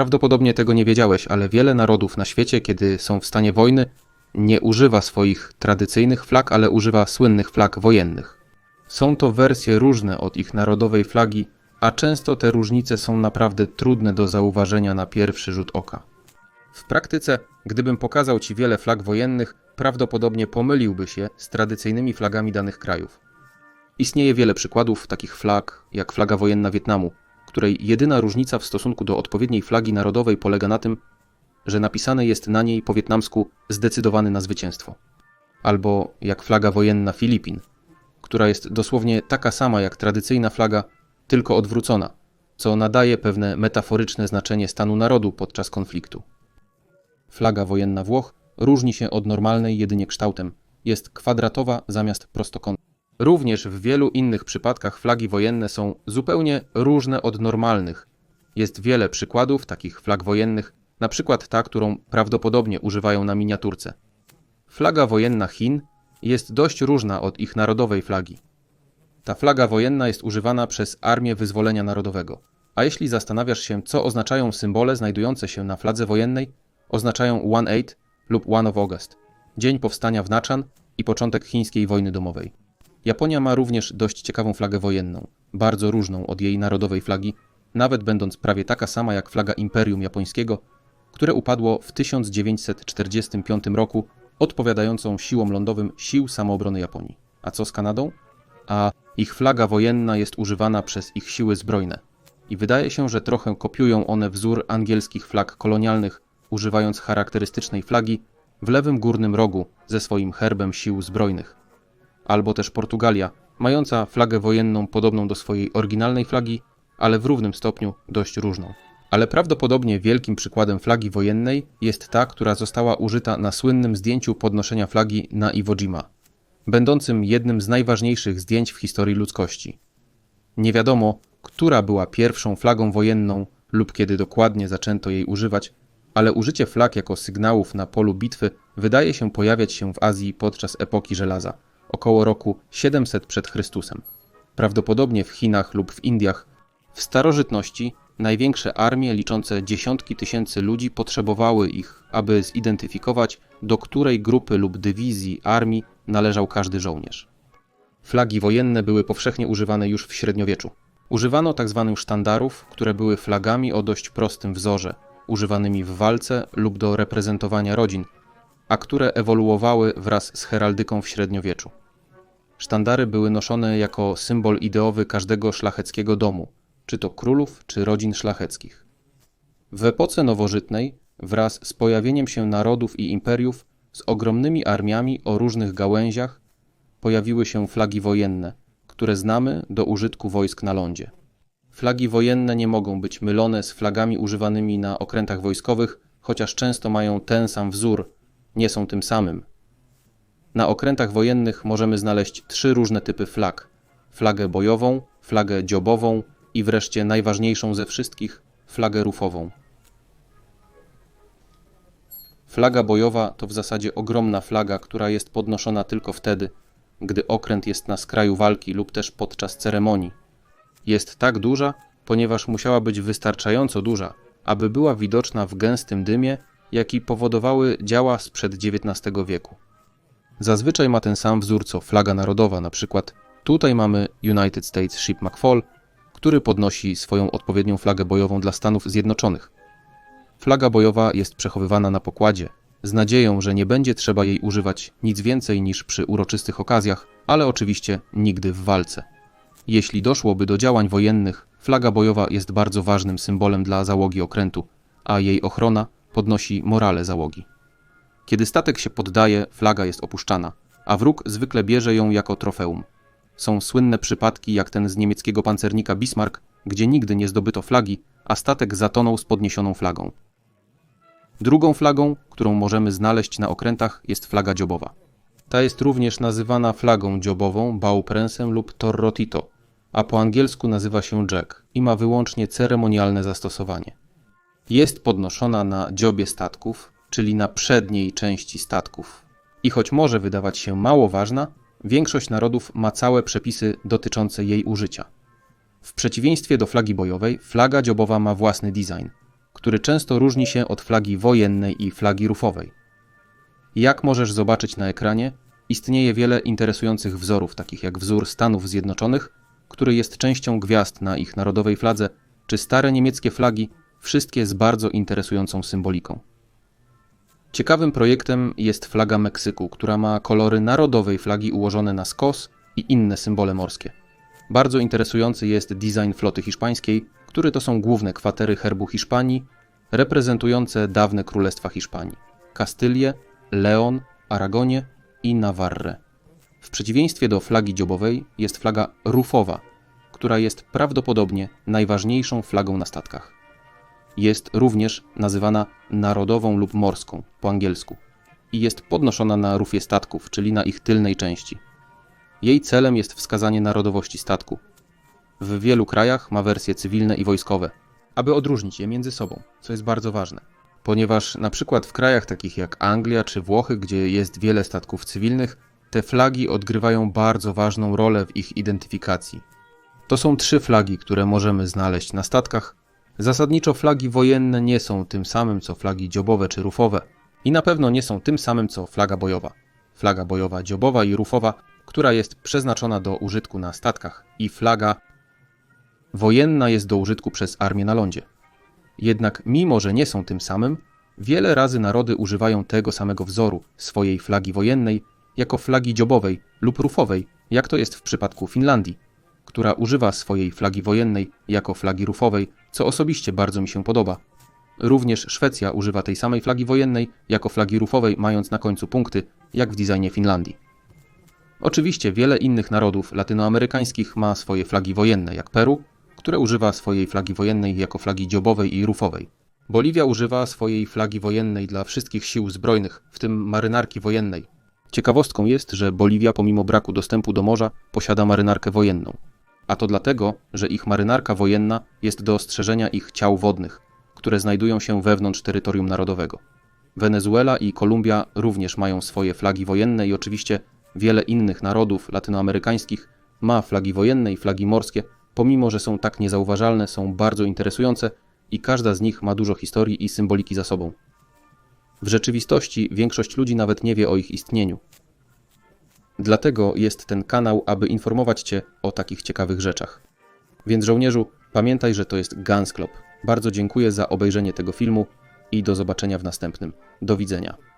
Prawdopodobnie tego nie wiedziałeś, ale wiele narodów na świecie, kiedy są w stanie wojny, nie używa swoich tradycyjnych flag, ale używa słynnych flag wojennych. Są to wersje różne od ich narodowej flagi, a często te różnice są naprawdę trudne do zauważenia na pierwszy rzut oka. W praktyce, gdybym pokazał Ci wiele flag wojennych, prawdopodobnie pomyliłby się z tradycyjnymi flagami danych krajów. Istnieje wiele przykładów takich flag, jak flaga wojenna Wietnamu, której jedyna różnica w stosunku do odpowiedniej flagi narodowej polega na tym, że napisane jest na niej po wietnamsku zdecydowany na zwycięstwo. Albo jak flaga wojenna Filipin, która jest dosłownie taka sama jak tradycyjna flaga, tylko odwrócona, co nadaje pewne metaforyczne znaczenie stanu narodu podczas konfliktu. Flaga wojenna Włoch różni się od normalnej jedynie kształtem. Jest kwadratowa zamiast prostokątnej. Również w wielu innych przypadkach flagi wojenne są zupełnie różne od normalnych. Jest wiele przykładów takich flag wojennych, na przykład ta, którą prawdopodobnie używają na miniaturce. Flaga wojenna Chin jest dość różna od ich narodowej flagi. Ta flaga wojenna jest używana przez Armię Wyzwolenia Narodowego. A jeśli zastanawiasz się, co oznaczają symbole znajdujące się na fladze wojennej, oznaczają One Eight lub One of August, dzień powstania w Nachan i początek chińskiej wojny domowej. Japonia ma również dość ciekawą flagę wojenną, bardzo różną od jej narodowej flagi, nawet będąc prawie taka sama jak flaga Imperium Japońskiego, które upadło w 1945 roku, odpowiadającą siłom lądowym Sił Samoobrony Japonii. A co z Kanadą? A ich flaga wojenna jest używana przez ich siły zbrojne. I wydaje się, że trochę kopiują one wzór angielskich flag kolonialnych, używając charakterystycznej flagi w lewym górnym rogu ze swoim herbem sił zbrojnych. Albo też Portugalia, mająca flagę wojenną podobną do swojej oryginalnej flagi, ale w równym stopniu dość różną. Ale prawdopodobnie wielkim przykładem flagi wojennej jest ta, która została użyta na słynnym zdjęciu podnoszenia flagi na Iwo Jima, będącym jednym z najważniejszych zdjęć w historii ludzkości. Nie wiadomo, która była pierwszą flagą wojenną lub kiedy dokładnie zaczęto jej używać, ale użycie flag jako sygnałów na polu bitwy wydaje się pojawiać się w Azji podczas epoki żelaza, około roku 700 przed Chrystusem. Prawdopodobnie w Chinach lub w Indiach. W starożytności największe armie liczące dziesiątki tysięcy ludzi potrzebowały ich, aby zidentyfikować, do której grupy lub dywizji armii należał każdy żołnierz. Flagi wojenne były powszechnie używane już w średniowieczu. Używano tzw. sztandarów, które były flagami o dość prostym wzorze, używanymi w walce lub do reprezentowania rodzin, a które ewoluowały wraz z heraldyką w średniowieczu. Sztandary były noszone jako symbol ideowy każdego szlacheckiego domu, czy to królów, czy rodzin szlacheckich. W epoce nowożytnej, wraz z pojawieniem się narodów i imperiów z ogromnymi armiami o różnych gałęziach, pojawiły się flagi wojenne, które znamy do użytku wojsk na lądzie. Flagi wojenne nie mogą być mylone z flagami używanymi na okrętach wojskowych, chociaż często mają ten sam wzór, nie są tym samym. Na okrętach wojennych możemy znaleźć trzy różne typy flag: flagę bojową, flagę dziobową i wreszcie najważniejszą ze wszystkich flagę rufową. Flaga bojowa to w zasadzie ogromna flaga, która jest podnoszona tylko wtedy, gdy okręt jest na skraju walki lub też podczas ceremonii. Jest tak duża, ponieważ musiała być wystarczająco duża, aby była widoczna w gęstym dymie, jaki powodowały działa sprzed XIX wieku. Zazwyczaj ma ten sam wzór co flaga narodowa, na przykład tutaj mamy United States Ship McFall, który podnosi swoją odpowiednią flagę bojową dla Stanów Zjednoczonych. Flaga bojowa jest przechowywana na pokładzie, z nadzieją, że nie będzie trzeba jej używać nic więcej niż przy uroczystych okazjach, ale oczywiście nigdy w walce. Jeśli doszłoby do działań wojennych, flaga bojowa jest bardzo ważnym symbolem dla załogi okrętu, a jej ochrona podnosi morale załogi. Kiedy statek się poddaje, flaga jest opuszczana, a wróg zwykle bierze ją jako trofeum. Są słynne przypadki jak ten z niemieckiego pancernika Bismarck, gdzie nigdy nie zdobyto flagi, a statek zatonął z podniesioną flagą. Drugą flagą, którą możemy znaleźć na okrętach, jest flaga dziobowa. Ta jest również nazywana flagą dziobową, bauprensem lub torrotito, a po angielsku nazywa się jack i ma wyłącznie ceremonialne zastosowanie. Jest podnoszona na dziobie statków, czyli na przedniej części statków. I choć może wydawać się mało ważna, większość narodów ma całe przepisy dotyczące jej użycia. W przeciwieństwie do flagi bojowej, flaga dziobowa ma własny design, który często różni się od flagi wojennej i flagi rufowej. Jak możesz zobaczyć na ekranie, istnieje wiele interesujących wzorów, takich jak wzór Stanów Zjednoczonych, który jest częścią gwiazd na ich narodowej fladze, czy stare niemieckie flagi, wszystkie z bardzo interesującą symboliką. Ciekawym projektem jest flaga Meksyku, która ma kolory narodowej flagi ułożone na skos i inne symbole morskie. Bardzo interesujący jest design floty hiszpańskiej, który to są główne kwatery herbu Hiszpanii, reprezentujące dawne królestwa Hiszpanii: Kastylię, Leon, Aragonię i Navarre. W przeciwieństwie do flagi dziobowej jest flaga rufowa, która jest prawdopodobnie najważniejszą flagą na statkach. Jest również nazywana narodową lub morską po angielsku i jest podnoszona na rufie statków, czyli na ich tylnej części. Jej celem jest wskazanie narodowości statku. W wielu krajach ma wersje cywilne i wojskowe, aby odróżnić je między sobą, co jest bardzo ważne. Ponieważ na przykład w krajach takich jak Anglia czy Włochy, gdzie jest wiele statków cywilnych, te flagi odgrywają bardzo ważną rolę w ich identyfikacji. To są trzy flagi, które możemy znaleźć na statkach. Zasadniczo flagi wojenne nie są tym samym co flagi dziobowe czy rufowe i na pewno nie są tym samym co flaga bojowa. Flaga bojowa dziobowa i rufowa, która jest przeznaczona do użytku na statkach i flaga wojenna jest do użytku przez armię na lądzie. Jednak mimo, że nie są tym samym, wiele razy narody używają tego samego wzoru swojej flagi wojennej jako flagi dziobowej lub rufowej, jak to jest w przypadku Finlandii, która używa swojej flagi wojennej jako flagi rufowej, co osobiście bardzo mi się podoba. Również Szwecja używa tej samej flagi wojennej jako flagi rufowej, mając na końcu punkty, jak w designie Finlandii. Oczywiście wiele innych narodów latynoamerykańskich ma swoje flagi wojenne, jak Peru, które używa swojej flagi wojennej jako flagi dziobowej i rufowej. Boliwia używa swojej flagi wojennej dla wszystkich sił zbrojnych, w tym marynarki wojennej. Ciekawostką jest, że Boliwia pomimo braku dostępu do morza posiada marynarkę wojenną. A to dlatego, że ich marynarka wojenna jest do ostrzeżenia ich ciał wodnych, które znajdują się wewnątrz terytorium narodowego. Wenezuela i Kolumbia również mają swoje flagi wojenne i oczywiście wiele innych narodów latynoamerykańskich ma flagi wojenne i flagi morskie, pomimo że są tak niezauważalne, są bardzo interesujące i każda z nich ma dużo historii i symboliki za sobą. W rzeczywistości większość ludzi nawet nie wie o ich istnieniu. Dlatego jest ten kanał, aby informować Cię o takich ciekawych rzeczach. Więc żołnierzu, pamiętaj, że to jest Guns Club. Bardzo dziękuję za obejrzenie tego filmu i do zobaczenia w następnym. Do widzenia.